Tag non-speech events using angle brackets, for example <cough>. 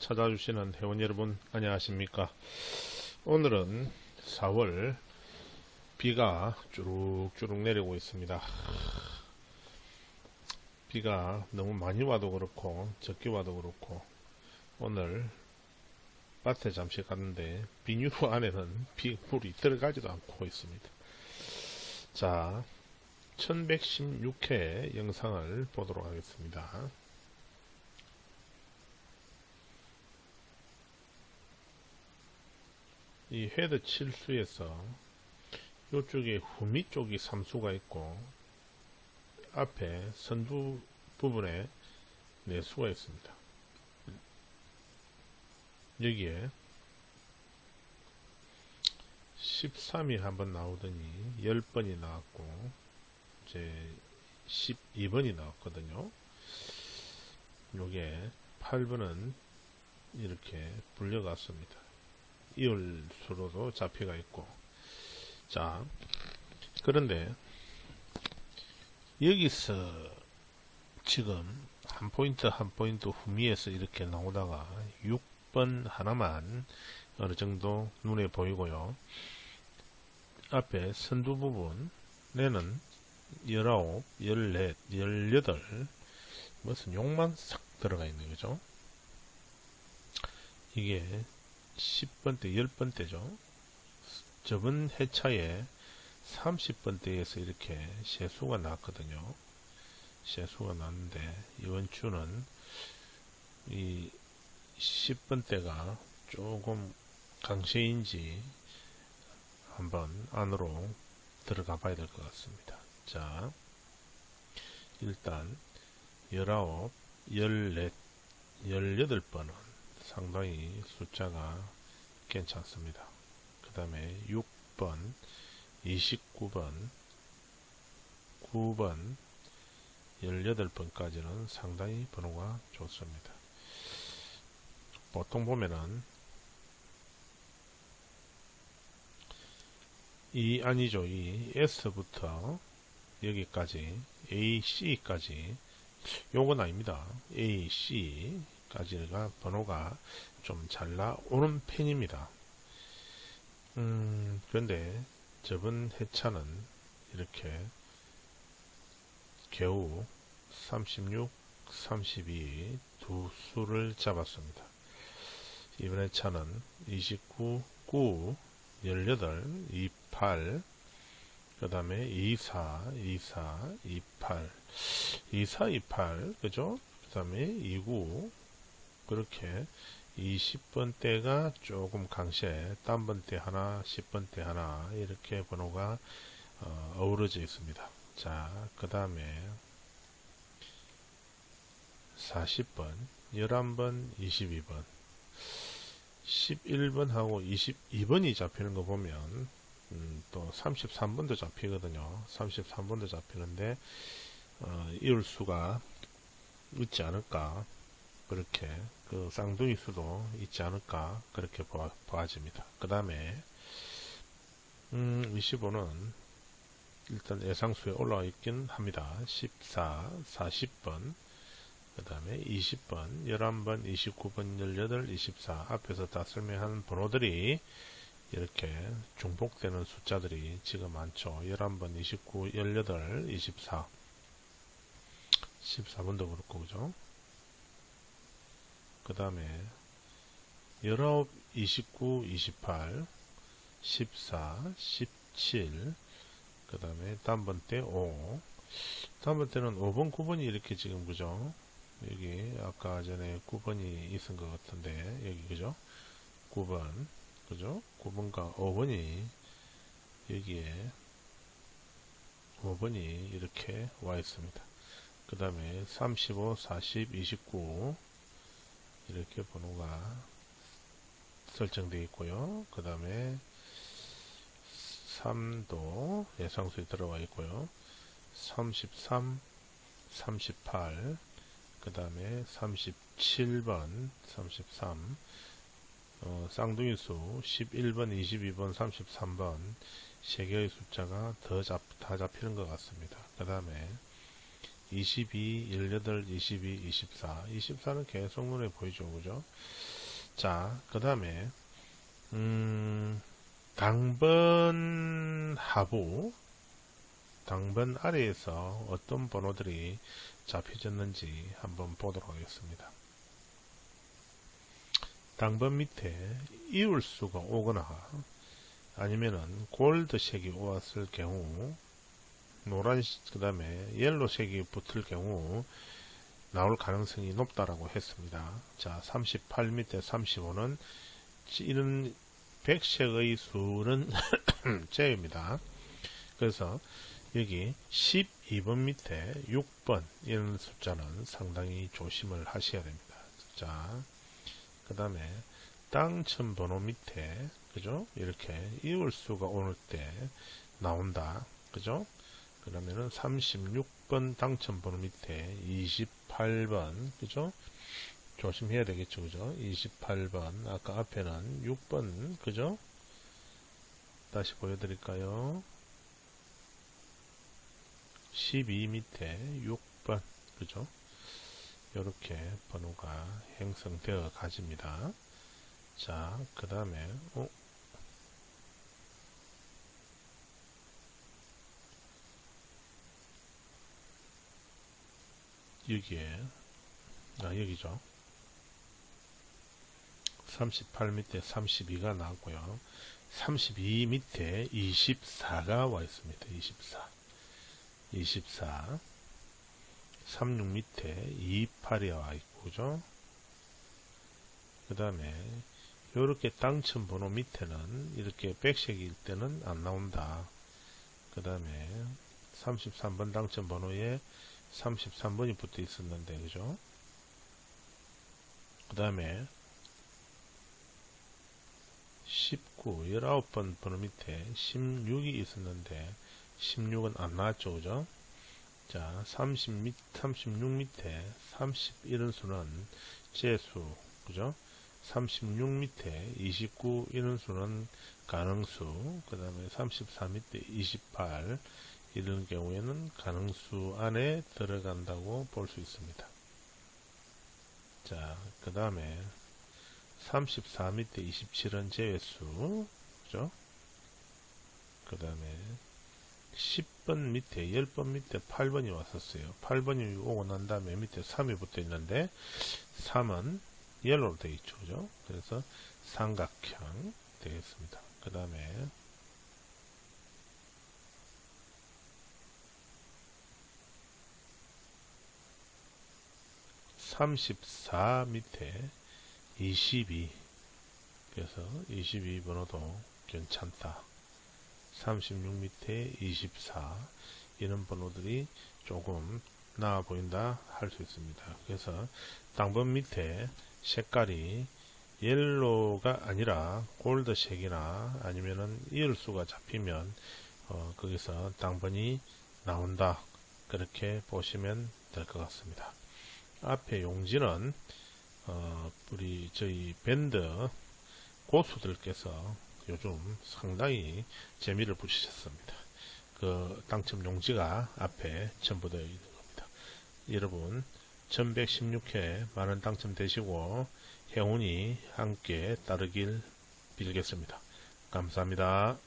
찾아주시는 회원 여러분 안녕하십니까? 오늘은 4월 비가 주룩주룩 내리고 있습니다. 비가 너무 많이 와도 그렇고 적게 와도 그렇고 오늘 밭에 잠시 갔는데 비닐로 <laughs> 안에는 비 물이 들어가지도 않고 있습니다. 자 1116회 영상을 보도록 하겠습니다 이 헤드 칠수에서 이쪽에 후미 쪽이 삼수가 있고 앞에 선두 부분에 내수가 있습니다. 여기에 13이 한번 나오더니 10번이 나왔고 이제 12번이 나왔거든요. 요게 8번은 이렇게 불려갔습니다. 이율수로도 잡혀가 있고. 자 그런데 여기서 지금 한 포인트 한 포인트 후미에서 이렇게 나오다가 6번 하나만 어느 정도 눈에 보이고요. 앞에 선두 부분에는 19, 14, 18 무슨 욕만 싹 들어가 있는 거죠. 이게 10번대, 10번대죠. 저번 해차에 30번대에서 이렇게 세수가 났거든요. 세수가 났는데 이번 주는 이 10번대가 조금 강세인지 한번 안으로 들어가 봐야 될 것 같습니다. 자, 일단 19, 14, 18번은 상당히 숫자가 괜찮습니다. 그 다음에 6번, 29번, 9번, 18번까지는 상당히 번호가 좋습니다. 보통 보면은 이 아니죠. 이 S부터 여기까지 A, C까지 요건 아닙니다. A, C 까지가 번호가 좀 잘 나오는 편입니다. 음, 그런데 저번 회차는 이렇게 겨우 36, 32 두 수를 잡았습니다. 이번 회차는 29, 9, 18, 28, 그 다음에 24, 24, 28, 24, 28, 그죠? 그 다음에 29, 그렇게 20번대가 조금 강세, 딴번대 하나, 10번대 하나 이렇게 번호가 어, 우러져 있습니다. 자, 그 다음에 40번, 11번, 22번 11번하고 22번이 잡히는 거 보면 음, 또 33번도 잡히거든요. 33번도 잡히는데 어, 이을 수가 있지 않을까 그렇게 그 쌍둥이 수도 있지 않을까 그렇게 보아, 보아집니다. 그 다음에 음, 25는 일단 예상수에 올라와 있긴 합니다. 14, 40번 그 다음에 20번, 11번, 29번, 18, 24 앞에서 다 설명한 번호들이 이렇게 중복되는 숫자들이 지금 많죠. 11번, 29, 18, 24 14번도 그렇고 그죠? 그 다음에 19, 29, 28, 14, 17, 그 다음에 다음번때 5, 다음번때는 5번, 9번이 이렇게 지금 그죠? 여기 아까 전에 9번이 있은 것 같은데 여기 그죠? 9번 그죠? 9번과 5번이 여기에 5번이 이렇게 와 있습니다. 그 다음에 35, 40, 29 이렇게 번호가 설정되어 있고요. 그 다음에 3도 예상수에 들어가 있고요. 33, 38, 그 다음에 37번, 33, 어, 쌍둥이 수 11번, 22번, 33번 세 개의 숫자가 더 잡, 다 잡히는 것 같습니다. 그 다음에 22, 18, 22, 24. 24는 계속 눈에 보이죠. 그죠? 자, 그 다음에, 음, 당번 하부, 당번 아래에서 어떤 번호들이 잡혀졌는지 한번 보도록 하겠습니다. 당번 밑에 이울수가 오거나 아니면은 골드색이 오았을 경우 노란 그 다음에 옐로색이 붙을 경우 나올 가능성이 높다라고 했습니다. 자, 38 밑에 35는 이런 백색의 수는 <coughs> 제입니다. 그래서 여기 12번 밑에 6번 이런 숫자는 상당히 조심을 하셔야 됩니다. 자, 그 다음에 당첨 번호 밑에 그죠? 이렇게 이울수가 오늘 때 나온다. 그죠? 그러면은 36번 당첨 번호 밑에 28번 그죠? 조심해야 되겠죠. 그죠? 28번 아까 앞에는 6번 그죠? 다시 보여드릴까요? 12 밑에 6번 그죠? 이렇게 번호가 형성되어 가집니다. 자, 그 다음에 어? 여기에 아 여기죠. 38 밑에 32가 나왔고요. 32 밑에 24가 와 있습니다. 24 24 36 밑에 28이 와 있고 그죠? 그 다음에 이렇게 당첨 번호 밑에는 이렇게 백색일 때는 안 나온다. 그 다음에 33번 당첨 번호에 33번이 붙어 있었는데 그죠? 그 다음에 19, 19번 번호 밑에 16이 있었는데 16은 안 나왔죠 그죠? 자, 30 밑, 36 밑에 30 이런 수는 재수, 그죠? 36 밑에 29 이런 수는 가능수, 그 다음에 34 밑에 28 이런 경우에는 가능수 안에 들어간다고 볼 수 있습니다. 자, 그 다음에 34 밑에 27은 제외수, 그죠? 그 다음에 10번 밑에 10번 밑에 8번이 왔었어요. 8번이 오고 난 다음에 밑에 3이 붙어 있는데 3은 옐로로 되어 있죠. 그죠? 그래서 삼각형 되겠습니다. 그 다음에 34 밑에 22 그래서 22번호도 괜찮다. 36 밑에 24 이런 번호들이 조금 나아 보인다 할 수 있습니다. 그래서 당번 밑에 색깔이 옐로우가 아니라 골드색이나 아니면은 이을수가 잡히면 어, 거기서 당번이 나온다 그렇게 보시면 될 것 같습니다. 앞에 용지는 어, 우리 저희 밴드 고수들께서 요즘 상당히 재미를 붙이셨습니다. 그 당첨 용지가 앞에 전부 되어 있는 겁니다. 여러분 1116회 많은 당첨되시고 행운이 함께 따르길 빌겠습니다. 감사합니다.